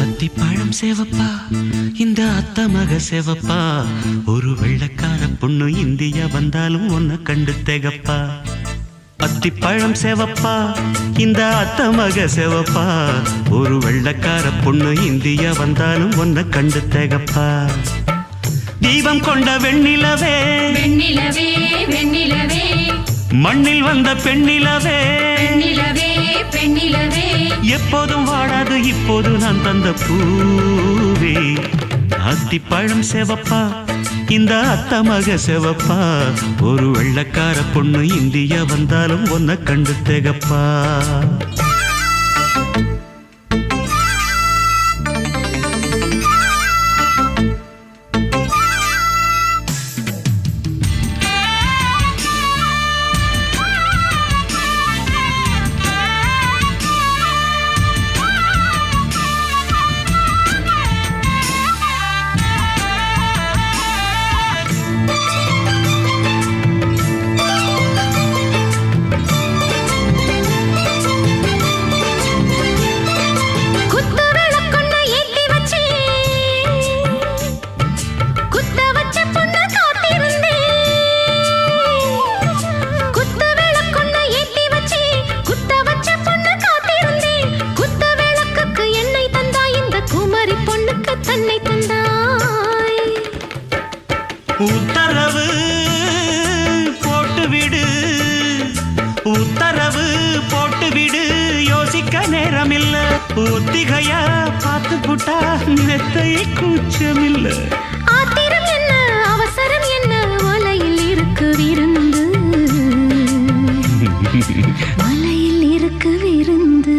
அத்திப்பழம் சேவப்பா இந்த அத்த மக சேவப்பா ஒரு வெள்ளக்கார பொண்ணு இந்தியா வந்தாலும் ஒன்ன கண்டு தேகப்பா அத்திப்பழம் சேவப்பா இந்த அத்த மக சேவப்பா ஒரு வெள்ளக்கார பொண்ணு இந்தியா வந்தாலும் ஒன்ன கண்டு தேகப்பா தீபம் கொண்ட வெண்ணிலவே. வெண்ணிலவே வெண்ணிலவே. மண்ணில் வந்த பெண்ணிலவே. பெண்ணிலவே பெண்ணிலவே. எப்போதும் வாடாது இப்போது நான் தந்த பூவே. அத்திப்பழம் செவப்பா இந்த அத்த மக செவப்பா. ஒரு வெள்ளக்கார பொண்ணு இந்தியா வந்தாலும் உன்னை கண்டு தேகப்பா. உத்தரவு போட்டு விடு உத்தரவு போட்டு விடு யோசிக்க நேரமில்ல. ஒத்திகையா பார்த்து புட்டா மெத்தை கூச்சமில்ல. ஆத்திரம் என்ன? அவசரம் என்ன? வலையில் இருக்கு விருந்து வலையில் இருக்கு விருந்து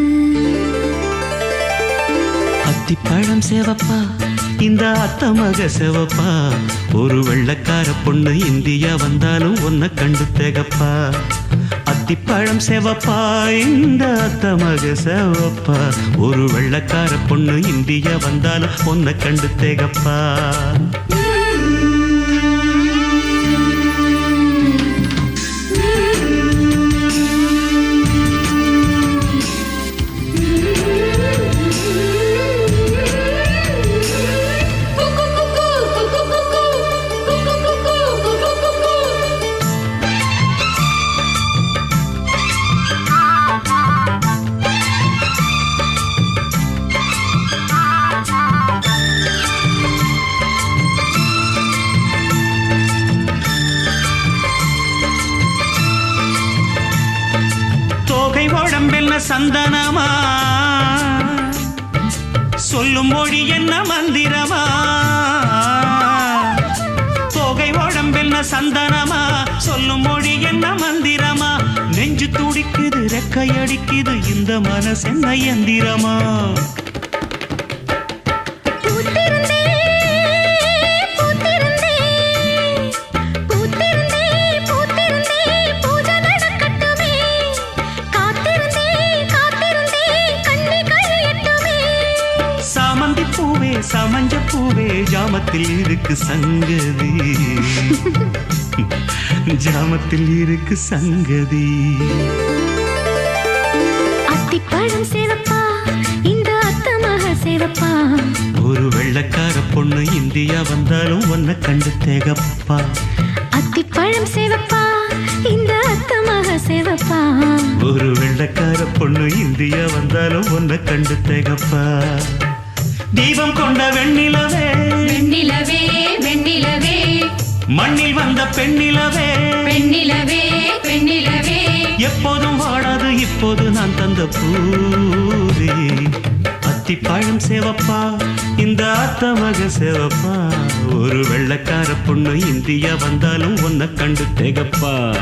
அத்திப்பழம் சேவப்பா. இந்த அத்த மக சேவப்பா? ஒரு வெள்ளக்கார பொண்ணு இந்தியா வந்தாலும் உன்னை கண்டு தேகப்பா. அத்திப்பழம் செவப்பா? இந்த அத்த மக சேவப்பா? ஒரு வெள்ளக்கார பொண்ணு இந்தியா வந்தாலும் உன்னை கண்டு தேகப்பா. சந்தனமா? சொல்லும் மொழி என்ன மந்திரமா? தொகை உடம்பென்ன சந்தனமா? சொல்லும் மொழி என்ன மந்திரமா? நெஞ்சு துடிக்குது ரெக்கையடிக்குது இந்த மனசென்ன எந்திரமா? சமஞ்ச பூவே ஜாமத்தில் இருக்கு சங்கதி. ஜாமத்தில் இருக்கு சங்கதி. அத்திப்பழம் சேவப்பா இந்த அத்த மக சேவப்பா ஒரு வெள்ளக்கார பொண்ணு இந்தியா வந்தாலும் உன்னை கண்டு தேகப்பா. அத்திப்பழம் சேவப்பா இந்த அத்த மக சேவப்பா ஒரு வெள்ளக்கார பொண்ணு இந்தியா வந்தாலும் உன்னை கண்டு தேகப்பா. தீபம் கொண்ட வெண்ணிலவே. வெண்ணிலவே வெண்ணிலவே. மண்ணில் வந்த பெண்ணிலவே. பெண்ணிலவே பெண்ணிலவே. எப்போதும் வாடாது இப்போது நான் தந்த பூவே. அத்திப்பழம் சேவப்பா இந்த அத்த மக சேவப்பா. ஒரு வெள்ளக்கார பொண்ணு இந்தியா வந்தாலும் உன்னை கண்டு தேகப்பா.